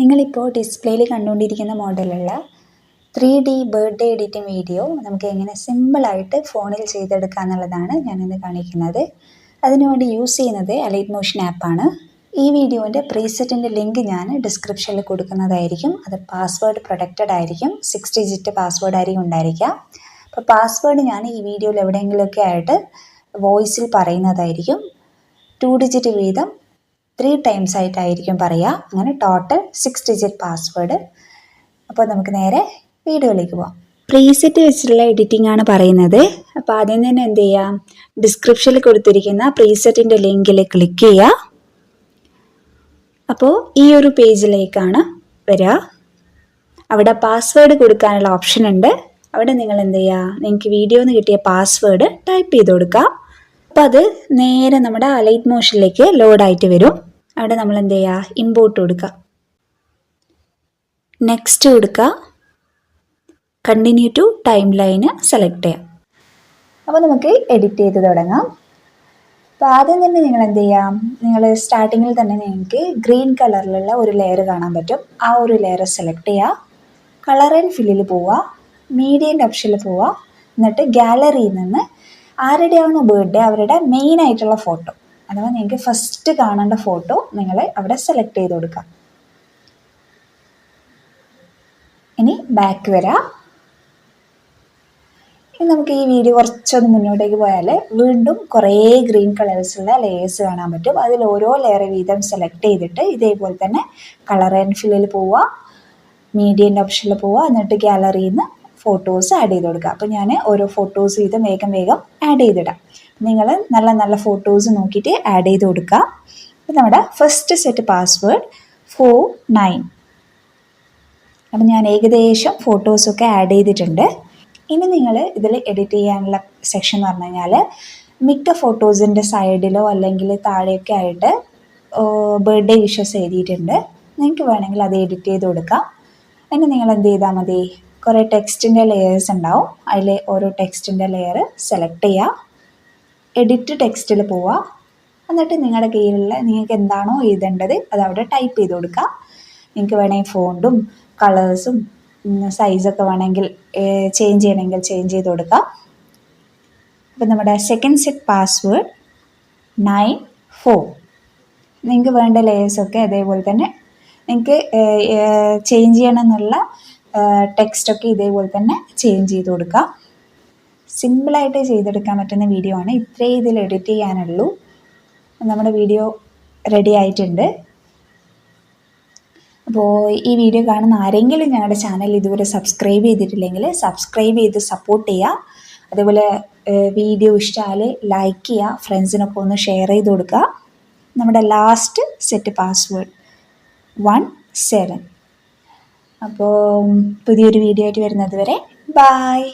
നിങ്ങളിപ്പോൾ ഡിസ്പ്ലേയിൽ കണ്ടുകൊണ്ടിരിക്കുന്ന മോഡലുള്ള three D birthday editing video നമുക്ക് എങ്ങനെ സിമ്പിളായിട്ട് ഫോണിൽ ചെയ്തെടുക്കുക എന്നുള്ളതാണ് ഞാനിന്ന് കാണിക്കുന്നത്. അതിനുവേണ്ടി യൂസ് ചെയ്യുന്നത് അലൈറ്റ് മോഷൻ ആപ്പാണ് ഈ വീഡിയോന്റെ പ്രീസെറ്റിന്റെ ലിങ്ക് ഞാൻ ഡിസ്ക്രിപ്ഷനിൽ കൊടുക്കുന്നതായിരിക്കും. അത് പാസ്വേഡ് പ്രൊട്ടക്റ്റഡ് ആയിരിക്കും. സിക്സ് ഡിജിറ്റ് പാസ്വേഡ് ആയിരിക്കും ഉണ്ടായിരിക്കുക. അപ്പോൾ പാസ്വേഡ് ഞാൻ ഈ വീഡിയോയിൽ എവിടെയെങ്കിലുമൊക്കെ ആയിട്ട് വോയിസിൽ പറയുന്നതായിരിക്കും. ടു ഡിജിറ്റ് വീതം ത്രീ ടൈംസ് ആയിട്ടായിരിക്കും പറയുക അങ്ങനെ ടോട്ടൽ സിക്സ് ഡിജിറ്റ് പാസ്വേഡ് അപ്പോൾ നമുക്ക് നേരെ വീഡിയോയിലേക്ക് പോവാം. പ്രീസെറ്റ് വെച്ചിട്ടുള്ള എഡിറ്റിംഗ് ആണ് പറയുന്നത്. അപ്പോൾ ആദ്യം തന്നെ എന്ത് ചെയ്യാം? ഡിസ്ക്രിപ്ഷനിൽ കൊടുത്തിരിക്കുന്ന പ്രീസെറ്റിന്റെ ലിങ്കിൽ ക്ലിക്ക് ചെയ്യുക. അപ്പോൾ ഈ ഒരു പേജിലേക്കാണ് വരിക അവിടെ പാസ്വേഡ് കൊടുക്കാനുള്ള ഓപ്ഷൻ ഉണ്ട്. അവിടെ നിങ്ങൾ എന്ത് ചെയ്യുക നിങ്ങൾക്ക് വീഡിയോന്ന് കിട്ടിയ പാസ്വേഡ് ടൈപ്പ് ചെയ്ത് കൊടുക്കുക അപ്പോൾ അത് നേരെ നമ്മുടെ അലൈറ്റ് മോഷനിലേക്ക് ലോഡായിട്ട് വരും. അവിടെ നമ്മൾ എന്ത് ചെയ്യുക ഇമ്പോർട്ട് കൊടുക്കുക നെക്സ്റ്റ് കൊടുക്കുക continue to timeline select ചെയ്യാം. അപ്പോൾ നമുക്ക് എഡിറ്റ് ചെയ്ത് തുടങ്ങാം. അപ്പോൾ ആദ്യം തന്നെ നിങ്ങൾ എന്ത് ചെയ്യാം നിങ്ങൾ സ്റ്റാർട്ടിങ്ങിൽ തന്നെ നിങ്ങൾക്ക് ഗ്രീൻ കളറിലുള്ള ഒരു ലെയർ കാണാൻ പറ്റും. ആ ഒരു ലെയർ സെലക്ട് ചെയ്യുക കളർ ആൻഡ് ഫില്ലിൽ പോവുക മീഡിയന്റെ ഓപ്ഷനിൽ പോവുക എന്നിട്ട് ഗാലറിയിൽ നിന്ന് ആരുടെയാണ് ബർത്ത്ഡേ അവരുടെ മെയിൻ ആയിട്ടുള്ള ഫോട്ടോ അഥവാ നിങ്ങൾക്ക് ഫസ്റ്റ് കാണേണ്ട ഫോട്ടോ നിങ്ങൾ അവിടെ സെലക്ട് ചെയ്ത് കൊടുക്കാം. ഇനി ബാക്ക് വരാം. ഇനി നമുക്ക് ഈ വീഡിയോ കുറച്ചൊന്ന് മുന്നോട്ടേക്ക് പോയാൽ വീണ്ടും കുറേ ഗ്രീൻ കളേഴ്സുള്ള ലെയേഴ്സ് കാണാൻ പറ്റും. അതിൽ ഓരോ ലെയർ വീതം സെലക്ട് ചെയ്തിട്ട് ഇതേപോലെ തന്നെ കളർ ആൻഡ് ഫില്ലിൽ പോവുക മീഡിയന്റെ ഓപ്ഷനിൽ പോവുക എന്നിട്ട് ഗാലറിയിൽ നിന്ന് ഫോട്ടോസ് ആഡ് ചെയ്ത് കൊടുക്കുക. അപ്പോൾ ഞാൻ ഓരോ ഫോട്ടോസ് വീതം വേഗം വേഗം ആഡ് ചെയ്തിടാം. നിങ്ങൾ നല്ല നല്ല ഫോട്ടോസ് നോക്കിയിട്ട് ആഡ് ചെയ്ത് കൊടുക്കുക. അപ്പം നമ്മുടെ first set password four nine അപ്പം ഞാൻ ഏകദേശം ഫോട്ടോസൊക്കെ ആഡ് ചെയ്തിട്ടുണ്ട്. ഇനി നിങ്ങൾ ഇതിൽ എഡിറ്റ് ചെയ്യാനുള്ള സെക്ഷൻ എന്ന് പറഞ്ഞു കഴിഞ്ഞാൽ മിക്ക ഫോട്ടോസിന്റെ സൈഡിലോ അല്ലെങ്കിൽ താഴെയൊക്കെ ആയിട്ട് ബർത്ത്ഡേ വിഷസ് എഴുതിയിട്ടുണ്ട്. നിങ്ങൾക്ക് വേണമെങ്കിൽ അത് എഡിറ്റ് ചെയ്ത് കൊടുക്കാം. ഇനി നിങ്ങൾ എന്ത് ചെയ്താൽ മതി? കുറേ ടെക്സ്റ്റിന്റെ ലെയേഴ്സ് ഉണ്ടാവും. അതിൽ ഓരോ ടെക്സ്റ്റിന്റെ ലെയർ സെലക്ട് ചെയ്യുക എഡിറ്റ് ടെക്സ്റ്റിൽ പോവുക എന്നിട്ട് നിങ്ങളുടെ കയ്യിലുള്ള നിങ്ങൾക്ക് എന്താണോ എഴുതേണ്ടത് അത് അവിടെ ടൈപ്പ് ചെയ്ത് കൊടുക്കുക നിങ്ങൾക്ക് വേണമെങ്കിൽ ഫോണ്ടും കളേഴ്സും സൈസൊക്കെ വേണമെങ്കിൽ ചേഞ്ച് ചെയ്യണമെങ്കിൽ ചേഞ്ച് ചെയ്ത് കൊടുക്കാം. അപ്പം നമ്മുടെ second set password nine four നിങ്ങൾക്ക് വേണ്ട ലെയേഴ്സൊക്കെ അതേപോലെ തന്നെ നിങ്ങൾക്ക് ചേഞ്ച് ചെയ്യണം എന്നുള്ള ടെക്സ്റ്റൊക്കെ ഇതേപോലെ തന്നെ ചേഞ്ച് ചെയ്ത് കൊടുക്കാം. സിമ്പിളായിട്ട് ചെയ്തെടുക്കാൻ പറ്റുന്ന വീഡിയോ ആണ്. ഇത്രേ ഇതിൽ എഡിറ്റ് ചെയ്യാനുള്ളൂ. നമ്മുടെ വീഡിയോ റെഡി ആയിട്ടുണ്ട്. അപ്പോൾ ഈ വീഡിയോ കാണുന്ന ആരെങ്കിലും ഞങ്ങളുടെ ചാനൽ ഇതുവരെ സബ്സ്ക്രൈബ് ചെയ്തിട്ടില്ലെങ്കിൽ സബ്സ്ക്രൈബ് ചെയ്ത് സപ്പോർട്ട് ചെയ്യുക. അതേപോലെ വീഡിയോ ഇഷ്ടമായാൽ ലൈക്ക് ചെയ്യുക. ഫ്രണ്ട്സിനൊക്കെ ഒന്ന് ഷെയർ ചെയ്ത് കൊടുക്കുക നമ്മുടെ last set password one seven അപ്പോൾ പുതിയൊരു വീഡിയോ ആയിട്ട് വരുന്നത് വരെ ബായ്